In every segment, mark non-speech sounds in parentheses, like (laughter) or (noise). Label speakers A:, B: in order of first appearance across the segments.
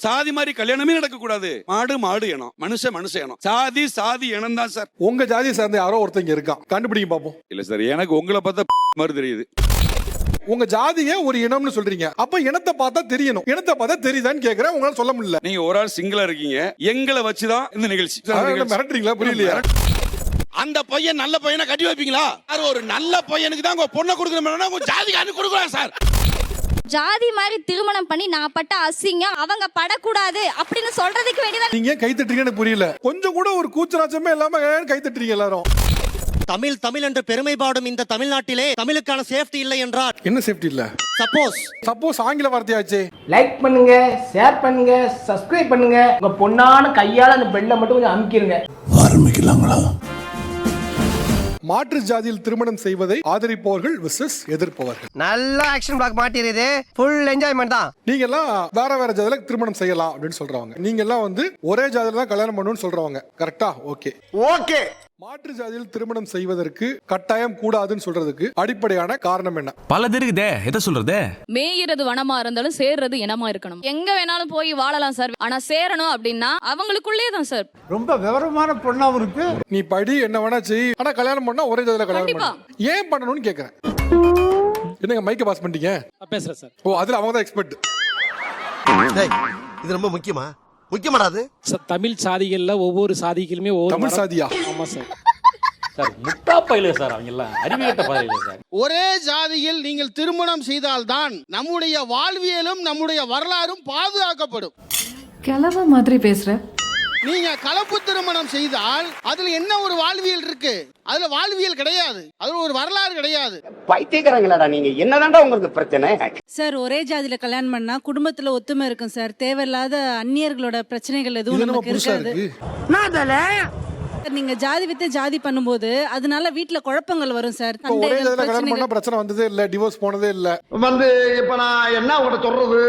A: சாதி மாதிரி கல்யாணமே நடக்க கூடாது மாடு மாடு இனம். மனுஷன் மனுஷ இனம். சாதி சாதி இனம் தான் சார்.
B: உங்க ஜாதியை சேர்ந்த யாரோ ஒருத்தங்க இருக்கான். கண்டுபிடிங்க பாப்போம்.
A: இல்ல சார் எனக்கு உங்களை பார்த்தா (laughs) மாதிரி தெரியுது.
B: உங்க ஜாதியே ஒரு இனம்னு சொல்றீங்க. அப்ப இனத்தை பார்த்தா தெரியணும். இனத்தை பார்த்தா தெரியுதான்னு கேக்குறேன். உங்களால சொல்ல முடியல.
A: நீங்க ஒரு ஆள் சிங்கிளா இருக்கீங்க. எங்களை வச்சுதான் இந்த நிகழ்ச்சி.
B: மிரட்டுறீங்களா? புரியலையா?
C: அந்த பையன் நல்ல பையனை கட்டி வைப்பீங்களா? ஒரு நல்ல பையனுக்கு தான் உங்க பொண்ணை கொடுக்கணும் உங்க ஜாதிக்காரனு கொடுக்கலாம் சார்.
D: ஜாதி மாதிரி திருமணம் பண்ணி நான் பட்ட அசிங்கம் அவங்க படக்கூடாது அப்படின்னு சொல்றதுக்கு வேண்டியதான்
B: நீங்க கை தட்டுறீங்கன்னு புரியல. கொஞ்சம் கூட ஒரு கூச்சராச்சமே இல்லாம ஏன் கை தட்டுறீங்க எல்லாரும்?
E: தமிழ் தமிழ் என்று பெருமை பாடும் இந்த தமிழ்நாட்டிலே தமிழுக்கான சேஃப்டி இல்லை என்றால்.
B: என்ன சேஃப்டி இல்ல?
E: சப்போஸ்
B: சப்போஸ் ஆங்கில வார்த்தையாச்சே
F: லைக் பண்ணுங்க ஷேர் பண்ணுங்க சப்ஸ்கிரைப் பண்ணுங்க. உங்க பொண்ணான கையால அந்த பெல்லை மட்டும் கொஞ்சம் அமுக்கிருங்க.
B: மாற்று ஜாதியில் திருமணம் செய்வதை ஆதரிப்பவர்கள் விசஸ் எதிர்ப்பவர்கள்.
G: நல்லா ஆக்ஷன் பிளாக் மாட்டிருது ஃபுல் என்ஜாய்மெண்ட் தான்.
B: நீங்க எல்லாம் வேற வேற ஜாதியில திருமணம் செய்யலாம் அப்படின்னு சொல்றவங்க. நீங்க எல்லாம் வந்து ஒரே ஜாதியில தான் கல்யாணம் பண்ணணும்னு சொல்றவங்க. கரெக்டா ஓகே
G: ஓகே
B: மாற்று ஜாதியில் திருமணம் செய்வதற்கு கட்டாயம் கூடாதுன்னு சொல்றதுக்கு அடிப்படையான காரணம் என்ன?
H: பலது இருக்குதே. எதை சொல்றது?
I: மேயிறது வனமா இருந்தாலும் சேர்றது இனமா இருக்கணும். எங்க வேணாலும் போய் வாழலாம் சார். ஆனா சேரணும் அப்படின்னா அவங்களுக்குள்ளே தான் சார்.
F: ரொம்ப விவரமான பொண்ணாவும் இருக்கு.
B: நீ படி என்ன வேணா செய். ஆனா கல்யாணம் பண்ணா ஒரே ஜாதியில கல்யாணம்
I: கண்டிப்பா.
B: பண்ணணும். ஏன் பண்ணணும்னு கேக்குறேன். என்னங்க மைக்க பாஸ் பண்ணிட்டீங்க?
F: பேசுறேன் சார்.
B: ஓ அதுல அவங்க தான் எக்ஸ்பர்ட்
G: இது ரொம்ப முக்கியமா? முக்கியமாடா அது?
F: சார் தமிழ் சாதிகள்ல ஒவ்வொரு சாதிகளுமே ஒவ்வொரு
B: தமிழ் சாதியா?
F: ஆமா சார்
H: சார் முட்டா பயில சார் அவங்க எல்லாம் அறிவியட்ட பயில சார்
C: ஒரே ஜாதியில் நீங்கள் திருமணம் செய்தால்தான் நம்முடைய வாழ்வியலும் நம்முடைய வரலாறும் பாதுகாக்கப்படும்.
I: கிளவ மாதிரி பேசுற.
C: நீங்க கலப்பு திருமணம் செய்தால் அதுல என்ன ஒரு வாழ்வியல் இருக்கு? அதுல வாழ்வியல் கிடையாது. அதுல ஒரு வரலாறு கிடையாது.
F: பைத்தியக்காரங்களாடா நீங்க. என்னதான்டா உங்களுக்கு பிரச்சனை?
I: சார் ஒரே ஜாதியில கல்யாணம் பண்ணா குடும்பத்துல ஒத்துமை இருக்கும் சார். தேவையில்லாத அந்நியர்களோட பிரச்சனைகள் எதுவும் நமக்கு இருக்காது.
B: இருக்கு.
I: நீங்க ஜாதி வித்து ஜாதி பண்ணும்போது அதனால வீட்ல குழப்பங்கள் வரும் சார்.
B: ஒரே ஜாதியில கல்யாணம். பண்ணா பிரச்சனை வந்ததே இல்ல டிவோர்ஸ் போனதே இல்ல.
G: வந்து இப்ப நான் என்ன உங்கள்ட்ட சொல்றது?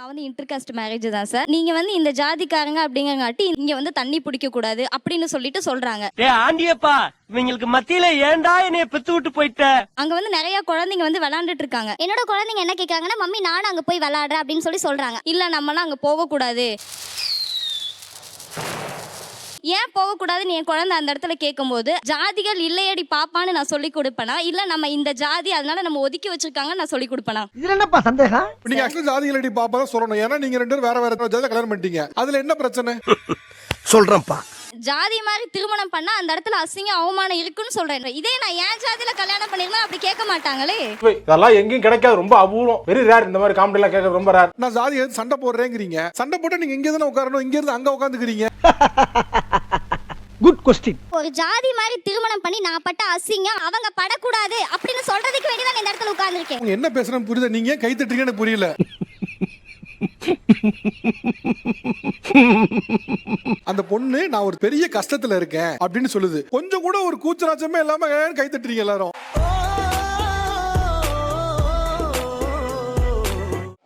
D: நான் வந்து இன்டர்காஸ்ட் மேரேஜ் தான் சார் நீங்க வந்து இந்த ஜாதிக்காரங்க அப்படிங்கறங்காட்டி இங்க வந்து தண்ணி பிடிக்க கூடாது அப்படின்னு சொல்லிட்டு சொல்றாங்க.
G: ஆண்டியப்பா இவங்களுக்கு மத்தியில ஏன்டா என்னைய பெத்து விட்டு போயிட்ட?
D: அங்க வந்து நிறைய குழந்தைங்க வந்து விளையாண்டுட்டு இருக்காங்க. என்னோட குழந்தைங்க என்ன கேக்குறாங்கன்னா மம்மி நானும் அங்க போய் விளையாடுறேன் அப்படின்னு சொல்லி சொல்றாங்க. இல்ல நம்மலாம் அங்க போக கூடாது ஏன் போகக்கூடாதுன்னு என் குழந்தை அந்த இடத்துல கேட்கும்போது ஜாதிகள் இல்லையடி பாப்பான்னு நான் சொல்லி கொடுப்பேனா? இல்ல நம்ம இந்த ஜாதி அதனால நம்ம ஒதுக்கி வச்சிருக்காங்க நான் சொல்லி கொடுப்பேனா?
G: இதுல என்னப்பா சந்தேகம்?
B: நீங்க ஆக்சுவலி ஜாதிகளடி பாப்பா தான் சொல்லணும். ஏன்னா நீங்க ரெண்டு பேரும் வேற வேற ஜாதியில கல்யாணம் பண்ணிட்டீங்க. அதுல என்ன பிரச்சனை?
G: சொல்றேன்ப்பா.
D: ஜாதி மாதிரி திருமணம் பண்ணா அந்த இடத்துல அசிங்க அவமானம் இருக்குன்னு சொல்றேன். இதே நான் ஏன் ஜாதியில கல்யாணம் பண்ணிருந்தா அப்படி கேட்க மாட்டாங்களே?
F: இதெல்லாம் எங்கேயும் கிடைக்காது. ரொம்ப அபூர்வம். வெரி ரேர் இந்த மாதிரி காமெடி எல்லாம் கேட்கறது ரொம்ப ரேர்
B: நான் ஜாதி எடுத்து சண்டை போடுறேங்கிறீங்க. சண்டை போட்டு நீங்க இங்க தானே உட்காரணும்? இங்க இருந்து அங்க உட்காந்துக்கிறீங்க (laughs)
G: குட் கொஸ்டின்
D: ஒரு ஜாதி மாதிரி திருமணம் பண்ணி நான் பட்ட அசிங்கம் அவங்க படக்கூடாது அப்படின்னு சொல்றதுக்கு வேண்டி தான் இந்த இடத்துல உட்கார்ந்துருக்கேன்.
B: அவங்க என்ன பேசுறேன்னு புரியுது? நீங்க கை தட்டுறீங்கன்னு புரியல. அந்த பொண்ணு நான் ஒரு பெரிய கஷ்டத்துல இருக்கேன் அப்படின்னு சொல்லுது. கொஞ்சம் கூட ஒரு கூச்சராச்சமே இல்லாம ஏன் கை தட்டுறீங்க எல்லாரும்?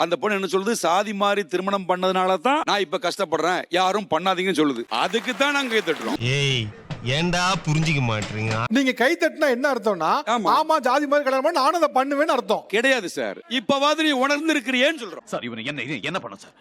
A: அந்த பொண்ணு என்ன சொல்லுது? சாதி மாதிரி திருமணம் பண்ணதுனால தான் நான் இப்ப கஷ்டப்படுறேன். யாரும் பண்ணாதீங்கன்னு சொல்லுது. அதுக்கு தான் நாங்க கை தட்டுறோம்
G: ஏன்டா புரிஞ்சுக்க மாட்டீங்க?
B: நீங்க கை தட்டினா என்ன அர்த்தம்னா
A: ஆமா.
B: ஜாதி மாதிரி கல்யாணம் பண்ணி நானும் அதை பண்ணுவேன்னு அர்த்தம்.
A: கிடையாது சார். இப்பவாது நீ உணர்ந்து இருக்கிறியேன்னு சொல்றோம்.
H: சார் இவன் என்ன என்ன பண்ண சார்?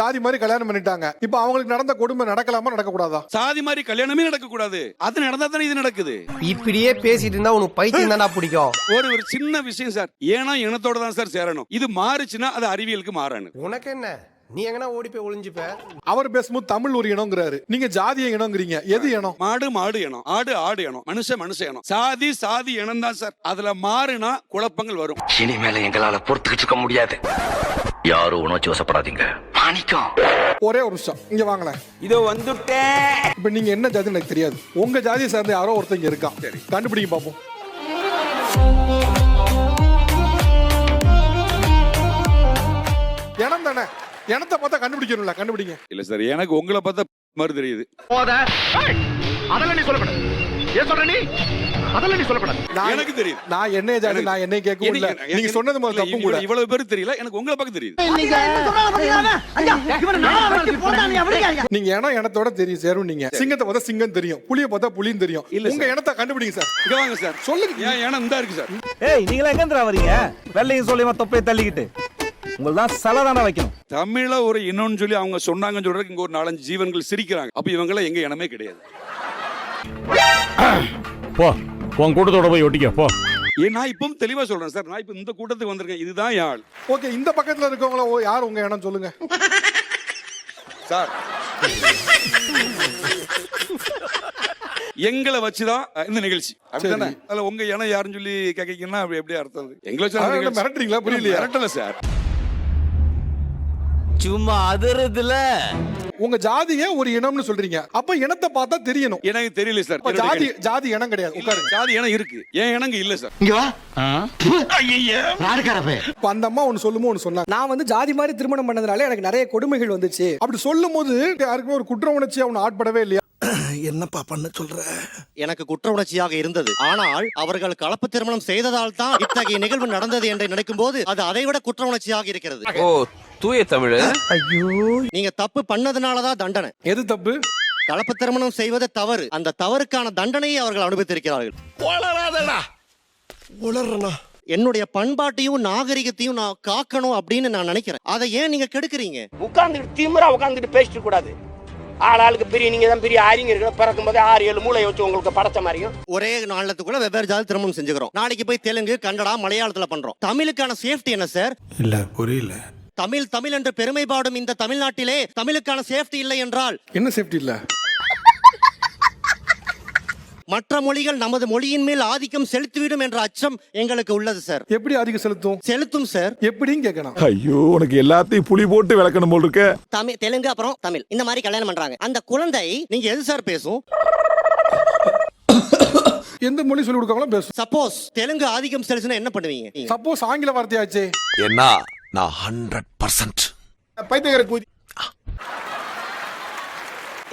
B: ஜாதி மாதிரி கல்யாணம் பண்ணிட்டாங்க. இப்ப அவங்களுக்கு நடந்த கொடுமை நடக்கலாமா நடக்க கூடாதா
A: சாதி மாதிரி கல்யாணமே நடக்க கூடாது அது நடந்தா தானே இது நடக்குது.
G: இப்படியே பேசிட்டு இருந்தா உனக்கு பைத்தியம் தானா பிடிக்கும்.
A: ஒரு ஒரு சின்ன விஷயம் சார். ஏன்னா இனத்தோட தான் சார் சேரணும். இது மாறுச்சுன்னா அது அறிவியலுக்கு மாறானு.
G: உனக்கு என்ன? நீ எங்கனா ஓடி போய் ஒளிஞ்சுப்ப.
B: அவர் பேசும்போது தமிழ் ஒரு இனங்கிறாரு. நீங்க ஜாதிய இனங்கிறீங்க. எது இனம்?
A: மாடு மாடு இனம். ஆடு ஆடு இனம். மனுஷன் மனுஷ இனம். சாதி சாதி இனம் தான் சார். அதுல மாறுனா குழப்பங்கள் வரும்.
H: இனிமேல எங்களால பொறுத்துக்கிட்டு இருக்க முடியாது. யாரும் உணர்ச்சி வசப்படாதீங்க. மாணிக்கம்.
B: ஒரே ஒரு நிமிஷம். இங்க வாங்களேன்.
C: இதோ வந்துட்டேன்.
B: இப்ப நீங்க என்ன ஜாதி எனக்கு தெரியாது. உங்க ஜாதியை சேர்ந்த யாரோ ஒருத்தங்க இருக்கான் சரி. கண்டுபிடிங்க பாப்போம். இனம் தானே? இனத்தை பார்த்தா கண்டுபிடிக்கணும்ல கண்டுபிடிங்க.
A: இல்ல சார் எனக்கு உங்களை பார்த்தா மாதிரி தெரியுது.
G: அதெல்லாம் நீ சொல்லப்பட ஏன் சொல்ற நீ?
H: அதெல்லாம் நீ சொல்லப்படாது
B: நான்
A: எனக்கு தெரியுது.
B: நான் என்ன ஜாதி நான் என்னை கேட்கவும் இல்ல
A: எனக்கு-
B: நீங்க சொன்னது முதல்ல தப்பும் கூட.
A: இவ்வளவு பேர் தெரியல எனக்கு உங்களை பார்க்க தெரியுது.
B: நீங்க இனம் இனத்தோட தெரியும் சேரும் நீங்க. சிங்கத்தை பார்த்தா சிங்கம் தெரியும் புளிய பார்த்தா புலியும் தெரியும்.
A: இல்ல
B: உங்க இனத்தை கண்டுபிடிங்க சார்.
A: இங்க வாங்க சார்.
B: சொல்லுங்க.
A: ஏன் ஏன்னா இந்த இருக்கு சார்.
G: ஏய் நீங்களா எங்க வரீங்க? வெள்ளையும் சொல்லி தொப்பையை தள்ளிக்கிட்டு. உங்களுக்கு தான் சலை தானே வைக்கணும்.
A: தமிழ ஒரு இன்னொன்னு சொல்லி அவங்க சொன்னாங்கன்னு சொல்றதுக்கு இங்க ஒரு நாலஞ்சு ஜீவன்கள் சிரிக்கிறாங்க. அப்ப இவங்கள எங்க இனமே கிடையாது.
J: போ உன் கூட்டத்தோட போய் ஒட்டிக்க போ.
A: ஏன் நான் இப்பவும் தெளிவா சொல்றேன் சார். நான் இப்ப இந்த கூட்டத்துக்கு வந்திருக்கேன். இதுதான் ஆள்.
B: ஓகே இந்த பக்கத்துல இருக்கவங்கள ஓ, யார் உங்க இனம் சொல்லுங்க.
A: சார். எங்களை வச்சுதான் இந்த நிகழ்ச்சி. அப்படிதானே. அதுல உங்க இனம் யாருன்னு சொல்லி கேக்கீங்கன்னா அப்படி எப்படி அர்த்தம்? அது? எங்களை வச்சு
B: அதான்
A: நிகழ்ச்சி.
B: மிரட்டுறீங்களா? புரியலையா?
A: மிரட்டல சார்.
G: சும்மா அதிருதுல.
B: உங்க ஜாதிய ஒரு இனம்னு சொல்றீங்க. அப்ப இனத்தை பார்த்தா தெரியணும்.
A: எனக்கு தெரியல சார்.
B: அப்ப ஜாதி ஜாதி இனம் கிடையாது. உட்காருங்க.
A: ஜாதி இனம் இருக்கு. என் இனங்க இல்ல சார்?
H: இங்க வா.
B: இப்ப அந்த அம்மா ஒன்னு சொல்லுமோ ஒன்னு சொன்னாங்க
F: நான் வந்து ஜாதி மாதிரி திருமணம் பண்ணதுனால எனக்கு நிறைய கொடுமைகள் வந்துச்சு.
B: அப்படி சொல்லும் போது யாருக்குமே ஒரு குற்ற உணர்ச்சி அவனை ஆட்படவே இல்லையா?
F: என்னப்பா பண்ண சொல்ற?
E: எனக்கு குற்ற உணர்ச்சியாக இருந்தது. ஆனால் அவர்கள் கலப்பு திருமணம் செய்ததால் தான் இத்தகைய நிகழ்வு நடந்தது என்று நினைக்கும் போது அது அதைவிட குற்ற உணர்ச்சியாக இருக்கிறது.
G: ஓ தூய தமிழ்.
F: ஐயோ.
E: நீங்க தப்பு பண்ணதுனாலதான் தண்டனை.
B: எது தப்பு?
E: கலப்பு திருமணம் செய்வது தவறு. அந்த தவறுக்கான தண்டனையை அவர்கள் அனுபவித்திருக்கிறார்கள்.
F: உளறனா
E: என்னுடைய பண்பாட்டையும் நாகரிகத்தையும் நான் காக்கணும் அப்படின்னு நான் நினைக்கிறேன். அதை ஏன் நீங்க கெடுக்குறீங்க?
G: உட்கார்ந்துட்டு திமிரா உட்கார்ந்துட்டு பேசிட்டு கூடாது. ஆள் ஆளுக்கு பெரிய நீங்க தான் பெரிய அறிஞர்கள் பிறக்கும் போதே ஆறு ஏழு மூளை வச்சு உங்களுக்கு படைச்ச மாதிரியும்.
E: ஒரே நாளத்துக்குள்ள வெவ்வேறு ஜாதி திருமணம் செஞ்சுக்கிறோம். நாளைக்கு போய் தெலுங்கு கன்னடா மலையாளத்துல பண்றோம். தமிழுக்கான சேஃப்டி என்ன சார்
B: இல்ல புரியல.
E: தமிழ் தமிழ் என்று பெருமை பாடும் இந்த தமிழ்நாட்டிலே தமிழுக்கான சேஃப்டி இல்லை என்றால்?
B: என்ன சேஃப்டி இல்ல?
E: மற்ற மொழிகள் நமது மொழியின் மேல் ஆதிக்கம் செலுத்திவிடும் என்ற அச்சம் எங்களுக்கு உள்ளது சார்
B: எப்படி அதிகம் செலுத்தும்?
E: செலுத்தும் சார்
B: எப்படின்னு கேட்கணும்
J: ஐயோ உனக்கு எல்லாத்தையும் புளி போட்டு விளக்கணும் போல் இருக்க.
E: தமிழ் தெலுங்கு அப்புறம் தமிழ். இந்த மாதிரி கல்யாணம் பண்றாங்க. அந்த குழந்தை நீங்க எது சார் பேசும்?
B: எந்த மொழி சொல்லி கொடுக்காங்களோ பேசும்.
E: சப்போஸ் தெலுங்கு ஆதிக்கம் செலுத்தினா என்ன பண்ணுவீங்க?
B: சப்போஸ் ஆங்கில வார்த்தையாச்சே.
J: என்ன? நான் ஹண்ட்ரட் பர்சன்ட்
C: பைத்தியக்கார கூதி.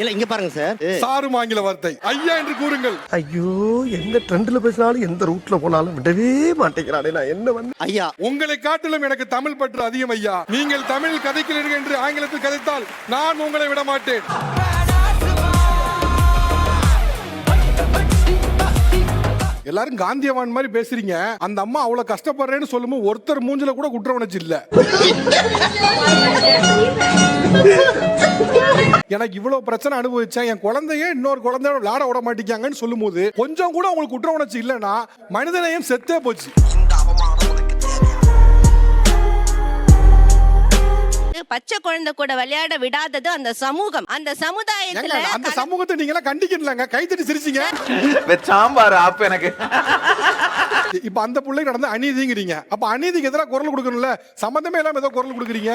E: இல்ல இங்க பாருங்க சார்
B: சாரும் ஆங்கில வார்த்தை. ஐயா என்று கூறுங்கள்.
F: ஐயோ எந்த ட்ரெண்ட்ல பேசினாலும் எந்த ரூட்ல போனாலும் விடவே மாட்டேங்கிறானே நான் என்ன வந்து
E: ஐயா.
B: உங்களை காட்டிலும் எனக்கு தமிழ் பற்று அதிகம் ஐயா. நீங்கள் தமிழ் கதைக்கிறீர்கள் என்று ஆங்கிலத்தில் கதைத்தால் நான் உங்களை விட மாட்டேன். எல்லாரும் காந்தியவான் மாதிரி பேசுறீங்க. அந்த அம்மா அவ்வளவு கஷ்டப்படுறேன்னு சொல்லும்போது ஒருத்தர் மூஞ்சில கூட குற்ற உணர்ச்சி இல்ல. எனக்கு இவ்வளவு பிரச்சனை அனுபவிச்சேன். என் குழந்தைய இன்னொரு குழந்தைய விளையாட விட மாட்டேங்காங்கன்னு சொல்லும்போது கொஞ்சம் கூட உங்களுக்கு குற்ற உணர்ச்சி இல்லைன்னா மனிதநேயம் செத்தே போச்சு.
D: பச்சை குழந்தை கூட விளையாட விடாதது அந்த சமூகம். அந்த சமுதாயத்துல
B: அந்த சமூகத்தை நீங்க எல்லாம் கண்டிக்கலாங்க கைத்தட்டி சிரிச்சீங்க.
J: சாம்பார் அப்ப எனக்கு.
B: இப்ப அந்த பிள்ளை நடந்த அநீதிங்கிறீங்க. அப்ப அநீதிக்கு எதிராக குரல் கொடுக்கணும்ல. சம்பந்தமே இல்லாம ஏதோ குரல் கொடுக்குறீங்க.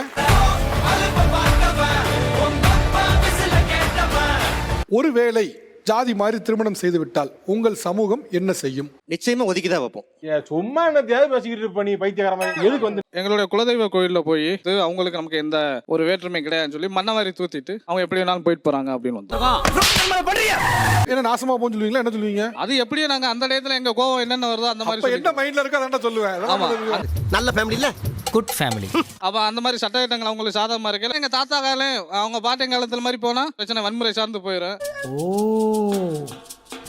B: ஒருவேளை ஜாதி மாதிரி திருமணம் செய்து விட்டால் உங்கள் சமூகம் என்ன செய்யும்?
E: நிச்சயமா ஒதுக்கிதான் வைப்போம்.
C: சும்மா என்னத்தையாவது பேசிக்கிட்டு இருப்ப நீ பைத்தியக்கார மாதிரி. எதுக்கு வந்து
K: எங்களுடைய குலதெய்வ கோயில்ல போய் இது அவங்களுக்கு நமக்கு எந்த ஒரு வேற்றுமை கிடையாதுன்னு சொல்லி மண்ணவாரி தூத்திட்டு அவங்க எப்படி வேணாலும் போயிட்டு போறாங்க அப்படின்னு வந்து
B: என்ன நாசமா போன்னு சொல்லுவீங்களா? என்ன சொல்லுவீங்க?
K: அது எப்படியே நாங்க அந்த டயத்துல எங்க கோவம் என்னென்ன வருதோ அந்த
B: அப்ப
K: மாதிரி
B: என்ன மைண்ட்ல இருக்கோ அதான் சொல்லுவேன்.
K: ஆமா.
F: நல்ல ஃபேமிலில
G: குட் ஃபேமிலி
K: அப்ப அந்த மாதிரி சட்டத்திட்டங்கள் அவங்களுக்கு சாதகமா இருக்கு. எங்க தாத்தா காலம் அவங்க பாட்டன் காலத்துல மாதிரி போனா பிரச்சனை வன்முறை சார்ந்து போயிடும்
F: ஓ.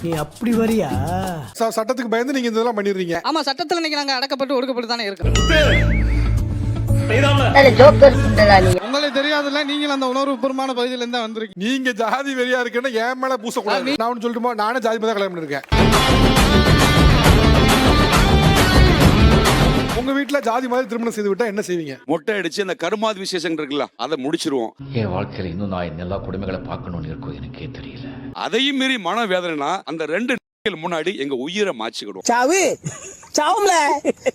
F: நீ அப்படி வரியா?
B: ச- சட்டத்துக்கு பயந்து நீங்க இதெல்லாம் பண்ணிடுறீங்க.
K: ஆமா சட்டத்துல இன்னைக்கு நாங்க அடக்கப்பட்டு ஒடுக்கப்பட்டு தானே இருக்கிறோம். உங்களுக்கு தெரியாதுல்ல நீங்களும் அந்த உணர்வு பூர்வமான பகுதியில இருந்தா வந்திருக்கீங்க.
B: நீங்க ஜாதி வெறியா இருக்குன்னா என் மேல பூசக்கூடாது. நான் ஒண்ணு சொல்லட்டுமா? நானே ஜாதி தான் கல்யாணம் பண்ணிருக்கேன் உங்க வீட்டுல ஜாதி மாதிரி திருமணம் செய்து விட்டா என்ன செய்வீங்க?
A: மொட்டை அடிச்சு அந்த கருமாதி விசேஷம் இருக்குல்ல அதை முடிச்சிருவோம்.
H: என் வாழ்க்கையில இன்னும் நான் எல்லா கொடுமைகளை பார்க்கணும்னு இருக்கும் எனக்கே தெரியல.
A: அதையும் மீறி மன வேதனைனா அந்த ரெண்டு முன்னாடி எங்க உயிரை மாச்சிக்கிடும்
F: சாவு சாவும்ல.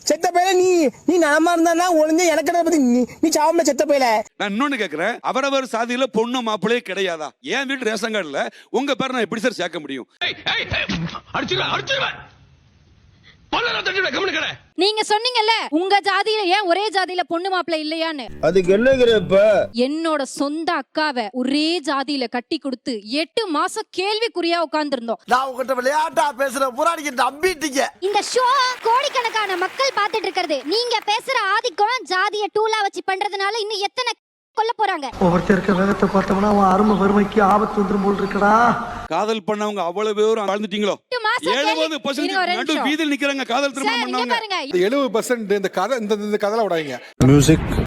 F: செத்த பையல நீ நீ நலமா இருந்தா ஒளிஞ்ச எனக்கு பத்தி நீ நீ சாவும்ல செத்த பையல
A: நான் இன்னொன்னு கேக்குறேன் அவரவர் சாதியில பொண்ணு மாப்பிள்ளையே கிடையாதா? என் வீட்டு ரேஷன் கார்டுல உங்க பேரை நான் எப்படி சார் சேர்க்க முடியும்?
H: அடிச்சிருவேன் அடிச்சிருவேன்.
I: நீங்க சொன்னீங்கல்ல உங்க ஜாதியில ஏன் ஒரே ஜாதியில பொண்ணு மாப்பிள்ளை இல்லையான்னு?
F: அதுக்கு என்னங்கிறப்ப
I: என்னோட சொந்த அக்காவை ஒரே ஜாதியில கட்டி கொடுத்து எட்டு மாசம் கேள்விக்குறியா உட்கார்ந்திருந்தோம்.
F: நான் உங்ககிட்ட விளையாட்டா பேசுற புறாடிக்கு நம்பிட்டீங்க.
L: இந்த ஷோ கோடிக்கணக்கான மக்கள் பார்த்துட்டு இருக்கிறது. நீங்க பேசுற ஆதிக்கம் ஜாதிய டூலா வச்சு பண்றதுனால இன்னும் எத்தனை கொல்ல போறாங்க.
F: ஒவ்வொருத்தர் இருக்க வேகத்தை பார்த்தோம்னா அவன் அருமை வறுமைக்கு ஆபத்து வந்துரும் போல் இருக்கடா.
M: காதல் பண்ணவங்க அவ்வளவு பேரும் வாழ்ந்துட்டீங்களோ எழுபது நடு. வீதியில் நிக்கிறாங்க காதல் திருமணம் பண்ணவங்க.
B: எழுபது பர்சன்ட் இந்த கதை இந்த இந்த கதையில விடாதீங்க.
L: எங்களுக்கு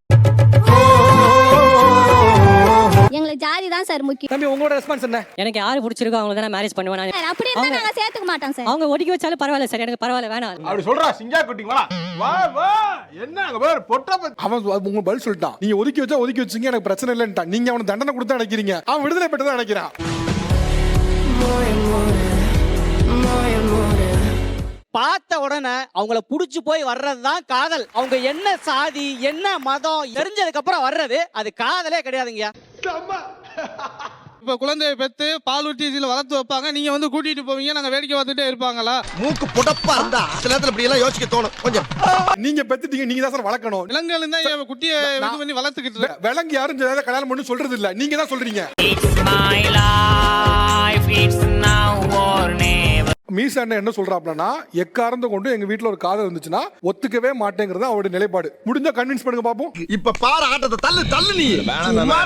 L: தான் சார் முக்கியம்.
F: தம்பி உங்களோட ரெஸ்பான்ஸ் என்ன?
I: எனக்கு யாரு பிடிச்சிருக்கோ அவங்க தான் மேரேஜ் பண்ணுவேன். நான்
L: அப்படி இருந்தா நாங்க சேர்த்துக்க மாட்டோம் சார்.
I: அவங்க ஒதுக்கி வச்சாலும் பரவாயில்ல சார் எனக்கு பரவாயில்ல வேணாம்.
B: அப்படி சொல்றா சிங்கா குட்டி வா வா வா. என்ன அங்க பாரு பொட்டா அவன் உங்க பதில் சொல்லிட்டான். நீங்க ஒதுக்கி வச்சா ஒதுக்கி வச்சீங்க எனக்கு பிரச்சனை இல்லைன்ட்டான். நீங்க அவனுக்கு தண்டனை கொடுத்தா நினைக்கிறீங்க அவன் விடுதலை பெற்றதா நினைக்கிறான்
F: பார்த்த உடனே அவங்கள புடிச்சு போய் வர்றது தான் காதல். அவங்க என்ன சாதி என்ன மதம் தெரிஞ்சதுக்கு அப்புறம் வர்றது அது காதலே கிடையாதுங்க
K: இப்ப குழந்தையை பெத்து பால் ஊட்டி இதுல வளர்த்து வைப்பாங்க. நீங்க வந்து கூட்டிட்டு போவீங்க நாங்க வேடிக்கை பார்த்துட்டே இருப்பாங்களா?
F: மூக்கு புடப்பா இருந்தா சில நேரத்துல இப்படி எல்லாம் யோசிக்க தோணும். கொஞ்சம்.
B: நீங்க பெத்துட்டீங்க நீங்க தான் சார் வளர்க்கணும்.
K: விலங்குகள் தான் என் குட்டியை இது பண்ணி வளர்த்துக்கிட்டு
B: விலங்கு யாரும் கல்யாணம் பண்ணு சொல்றது இல்ல நீங்க தான் சொல்றீங்க. மீசா அண்ணன் என்ன சொல்றாப்லனா எக்காரந்த கொண்டு எங்க வீட்ல ஒரு காதல் இருந்துச்சுன்னா ஒத்துக்கவே மாட்டேங்கிறது அவருடைய நிலைப்பாடு. முடிஞ்சா கன்வின்ஸ் பண்ணுங்க பாப்போம்.
F: இப்ப பாரு ஆட்டத்தை தள்ளு தள்ளு நீ.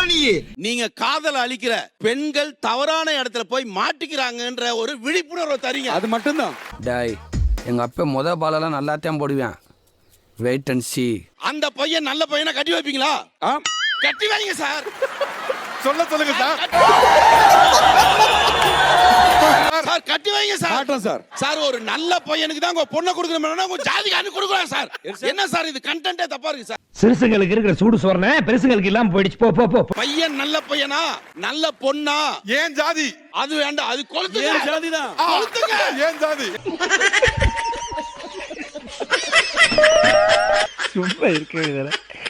F: நீ.
A: நீங்க காதல் அளிக்கிற பெண்கள் தவறான இடத்துல போய் மாட்டிக்கிறாங்கன்ற ஒரு விழிப்புணர்வை தரீங்க.
M: அது மட்டும்தான்.
N: டாய் எங்க அப்பா முத பாலெல்லாம் நல்லாத்தான் போடுவேன். வெயிட் அண்ட் சி
A: அந்த பையன் நல்ல பையனை கட்டி வைப்பீங்களா?
M: ஆ?
A: கட்டி வைங்க சார்.
B: சொல்ல சொல்லுங்க சார்.
A: சார் கட்டி வைங்க சார்.
M: மாட்டோம் சார்.
A: சார் ஒரு நல்ல பையனுக்கு தான் உங்க பொண்ணை கொடுக்கணும். உங்க ஜாதிகாரனு கொடுக்குறாங்க சார். என்ன சார் இது? கண்டென்ட்டே தப்பா இருக்கு சார்.
O: சிறுசுங்களுக்கு இருக்கிற சூடு சோறன பெருசுங்களுக்கு இல்லாம போயிடுச்சு. போ போ போ.
A: பையன் நல்ல பையனா? நல்ல பொண்ணா?
B: ஏன் ஜாதி?
A: அது வேண்டாம். அது கொளுத்துங்க.
M: ஏன் ஜாதிதான்
A: கொளுத்துங்க.
B: ஏன் ஜாதி?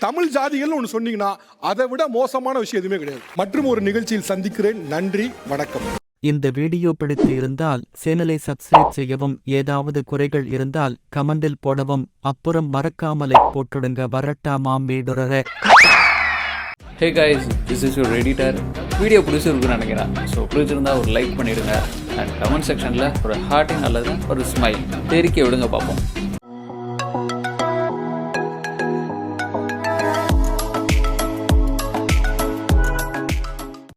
B: தமிழ் ஜாதிகள்னு ஒன்று சொன்னீங்கன்னா அதை விட மோசமான விஷயம் எதுவுமே கிடையாது. மற்றும் ஒரு நிகழ்ச்சியில் சந்திக்கிறேன். நன்றி வணக்கம்.
P: இந்த வீடியோ பிடித்து இருந்தால் சேனலை சப்ஸ்கிரைப் செய்யவும் ஏதாவது குறைகள் இருந்தால் கமெண்டில் போடவும் அப்புறம் மறக்காமலை போட்டுடுங்க வரட்டாமாம் வீடுறர
K: hey guys this is your editor video பிடிச்சிருக்குன்னு நினைக்கிறேன். ஸோ பிடிச்சிருந்தா ஒரு லைக் பண்ணிவிடுங்க அண்ட் கமெண்ட் செக்ஷனில் ஒரு ஹார்ட்டிங் அல்லது ஒரு ஸ்மைல் தெரிக்க விடுங்க பார்ப்போம்.